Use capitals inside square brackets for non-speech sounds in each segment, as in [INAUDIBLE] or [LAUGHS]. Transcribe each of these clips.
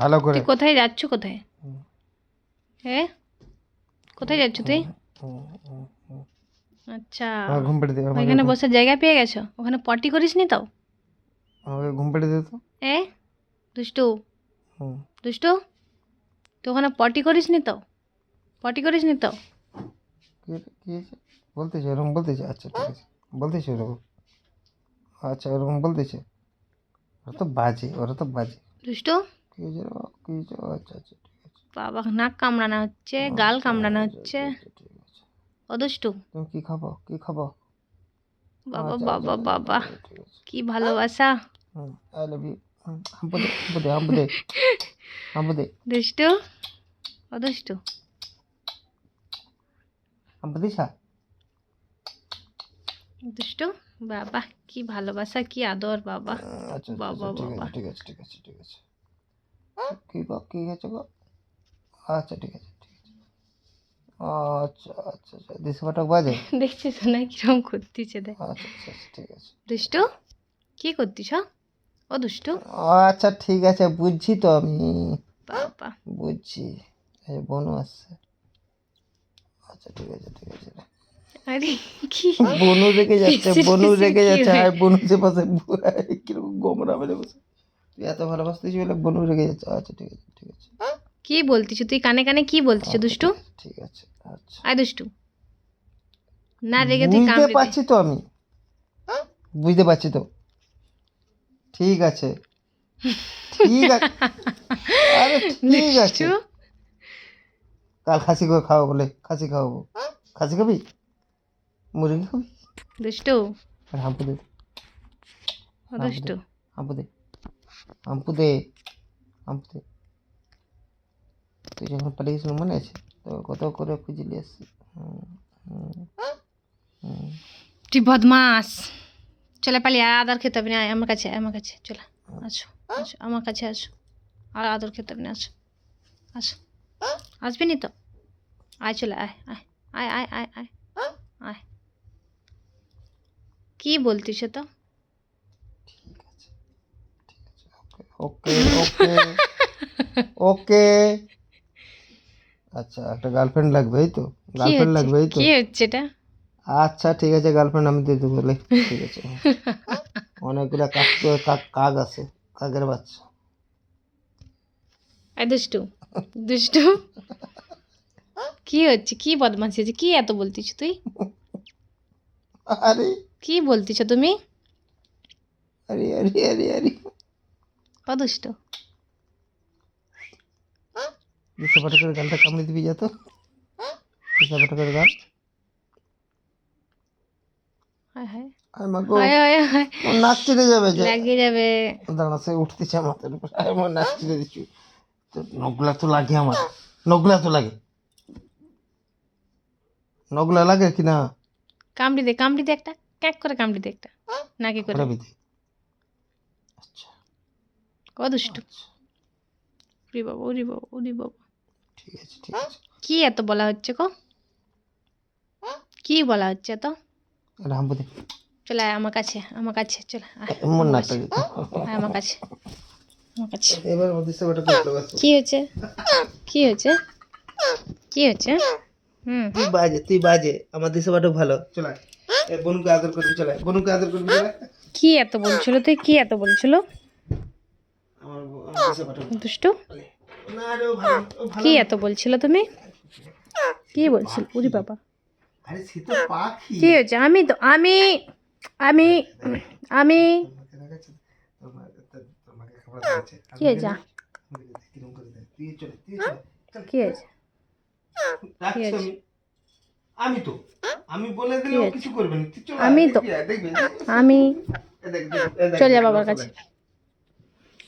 ভালো করে। তুই কোথায় যাচ্ছ কোথায়। হ্যাঁ কোথায় যাচ্ছ তুই। আচ্ছা। ঘুম পেটে দে ওইখানে বসার জায়গা পেয়ে গেছো? ওখানে পটি করিস নি তো? আমাকে ঘুম পেটে দে তো। এ? দুষ্টু। দুষ্টু? তুই ওখানে পটি করিস নি তো? পটি করিস নি তো? কি কি হয়েছে? বলতেছে এরকম বলতেছে? আচ্ছা ঠিক আছে। বলতেছে ওরকম। আচ্ছা ওরকম বলতেছে। ওরা তো বাজে ওরা তো বাজে। দুষ্টু? কি হয়েছে বাবা? কি হয়েছে আচ্ছা আচ্ছা ঠিক আছে। বাবা নাক কামড়ানো হচ্ছে গাল কামড়ানো হচ্ছে। আচ্ছা, ঠিক আছে ও দুষ্টু তুমি কি খাব? কি খাব? বাবা আচ্ছা, বাবা বাবা কি ভালোবাসা। I love you. দুষ্টু ও দুষ্টু হাম্পু দিছা? দুষ্টু বাবা কি ভালোবাসা কি আদর বাবা। বাবা, বাবা। ঠিক আছে ঠিক আছে ঠিক আছে। কি গো কি গেছে গো আচ্ছা ঠিক আছে ঠিক আছে। আচ্ছা আচ্ছা আচ্ছা দিশে পাঠক বাজে? [LAUGHS] দেখছিস না কিরম করতেছে দেখ। আচ্ছা আচ্ছা আচ্ছা, ঠিক আছে। দুষ্টু কি করতিস? ও দুষ্টু? আচ্ছা ঠিক আছে বুঝছি তো আমি। বাবা। বুঝছি এই বনু আসছে। আচ্ছা ঠিক আছে ঠিক আছে আরে কি? বনু রেখে যাচ্ছে বনু রেখে যাচ্ছে আর বনু যে পাশে বু- কীরকম গোমরা মেরে বসে। তুই এত ভালোবাসতিস বলে বনু রেখে যাচ্ছে আচ্ছা ঠিক আছে ঠিক আছে। কি বলতিস? তুই কানে কানে কি বলতিস দুষ্টু? ঠিক আছে আচ্ছা। আয় দুষ্টু। না রেগে তুই বুঝতে। পারছি তো আমি। বুঝতে পারছি তো। ঠিক আছে। ঠিক আছে আরে ঠিক আছে। কাল খাসি করে খাওয়া বলে খাসি খাওয়াবো। খাসি খাবি? মুরগি খাবি? দুষ্টু। আর হাম্পু দে। দুষ্টু। হাম্পু দে। হাম্পু দে তুই যখন পালিয়ে পালিয়েছিল মনে আছে তো কত করে খুঁজলি আসছি হুম, হুম, হুম। তুই বদমাস চলে পালি আর আদর খেতে হবে না আমার কাছে আমার কাছে চলে আসো আসো আমার কাছে আসো আর আদর খেতে হবে না আসো আসো আসবি নি তো আয় চলে আয় আয় আয় আয় আয় আয় আয় কি বলতিস তো ঠিক আছে ঠিক আছে ওকে ওকে ওকে। আচ্ছা একটা গার্লফ্রেন্ড লাগবে তো? কি গার্লফ্রেন্ড হচ্ছে? লাগবে তো? কি হচ্ছে এটা আচ্ছা ঠিক আছে গার্লফ্রেন্ড আমি দিয়ে দেবো ঠিক আছে। অনেকগুলো কাক কাক কাক আছে কাকের বাচ্চা। আয় দুষ্টু দুষ্টু। কি হচ্ছে? কি বদমাসি হচ্ছে? কি এত বলতিস তুই? আরে। কি বলতিস তুমি? আরে আরে আরে আরে। ও দুষ্টু পাঠকের কামড়ে দিবি পাঠকের গান। হায় হায়। আয় মা গো। হায় হায় হায়। নাক চিড়ে যাবে লাগিয়ে যাবে। দাঁড়া সে উঠতেছে মাথার আয় আমার নাক চিড়ে দিচ্ছি। তো নগলা তো লাগে আমার। নগলা তো লাগে। নগলা লাগে কি না? কামড়ি দে কামড়ি দে একটা। ক্যাক করে কামড়ি দে একটা। নাকি করে। আচ্ছা। ও দুষ্টু আচ্ছা। উরি বাবা উরি বাবা উরি বাবা। ঠিক আছে ঠিক আছে। কি এত বলা হচ্ছে গো? কি বলা হচ্ছে তো এটা হাম্পু দে চলে আয় আমার কাছে আমার কাছে চলে আয়। নাকটা কাছে, আয় আমার কাছে আমার কাছে। এবার দিশে পাঠকের ভালোবাসো কি হয়েছে? কি হয়েছে? কি হয়েছে? হুম। তুই বাজে তুই বাজে। আমার দেশে ভালো। চলে আয়। বনুকে আদর করবি চলে বনুকে আদর করবি চলে কি এত বলছিল তুই? কি এত বলছিল আমার ব- আমার দেশে পাঠক দুষ্টু? কি এত বলছিল তুমি? কি বলছিল? উরি বাবা। কি হয়েছে? আমি তো আমি আমি আমি কি হয়েছে। কি হয়েছে? আমি। তো। আমি বলে দিলে? কিছু করবে না। আমি তো। আমি চল যা বাবার কাছে।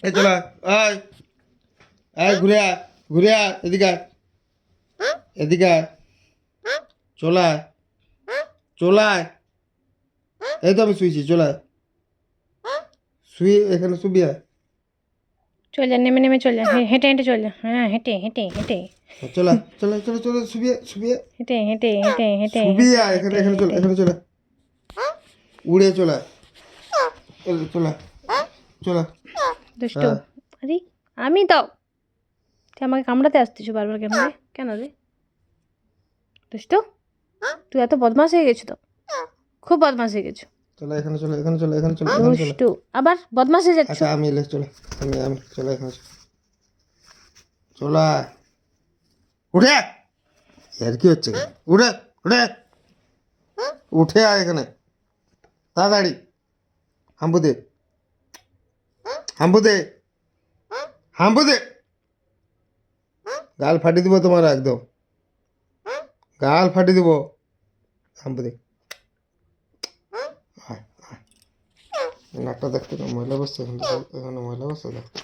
আয়। এ চলা আয়। আয় ঘুরে আয় ঘুরে আয় এদিকে এদিকে চলায় চলায় এই তো আমি শুয়েছি চলায় শুয়ে এখানে শুবি আয়। চল যা নেমে নেমে চল হেঁটে হেঁটে চল যা হ্যাঁ হেঁটে হেঁটে হেঁটে। চলা চলা চলো চলো শুবি আয়, হেঁটে হেঁটে হেঁটে হেঁটে শুবি আয়, এখানে এখানে চলে এখানে চলে উড়ে চলা চলা চলা দুষ্টু। হ্যাঁ। আরে আমি তো তুই আমাকে কামড়াতে আসতিস বারবার কেন রে? কেন রে? দুষ্টু তুই এত বদমাস হয়ে গেছো তো। খুব বদমাস হয়ে গেছো। চলো এখানে চলো এখানে চলো এখানে চলো দুষ্টু আবার বদমাস হয়ে যাচ্ছ। আচ্ছা আমি এলে চলো আমি আমি চলো এখানে চলো। চলো। উঠে! আয়। এর কি হচ্ছে? উঠে উঠে! উঠে আয় এখানে। তাড়াতাড়ি। হাম্বু দে হাম্বু দে হাম্বু দে গাল ফাটি দিব তোমার একদম গাল ফাটি দিব হাম্বু দে আয়, আয়। নাকটা দেখতে না ময়লা বসছে এখানে এখানে ময়লা বসছে দেখতে